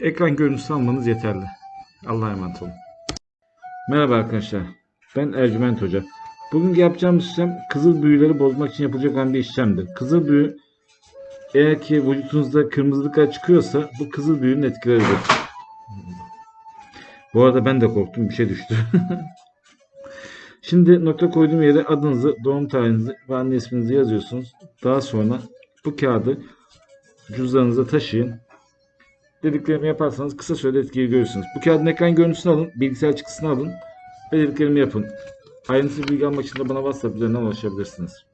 Ekran görüntüsü almanız yeterli. Allah'a emanet olun. Merhaba arkadaşlar. Ben Ercüment Hoca. Bugün yapacağımız işlem kızıl büyüleri bozmak için yapılacak olan bir işlemdir. Kızıl büyü eğer ki vücudunuzda kırmızılıklar çıkıyorsa bu kızıl büyünün etkileridir. Bu arada ben de korktum. Bir şey düştü. Şimdi nokta koyduğum yere adınızı, doğum tarihinizi ve anne isminizi yazıyorsunuz. Daha sonra bu kağıdı cüzdanınıza taşıyın. Dediklerimi yaparsanız kısa sürede etkiyi görürsünüz. Bu kağıdın ekran görüntüsünü alın, bilgisayar çıktısını alın ve dediklerimi yapın. Ayrıntılı bilgi almak için de bana WhatsApp üzerinden ulaşabilirsiniz.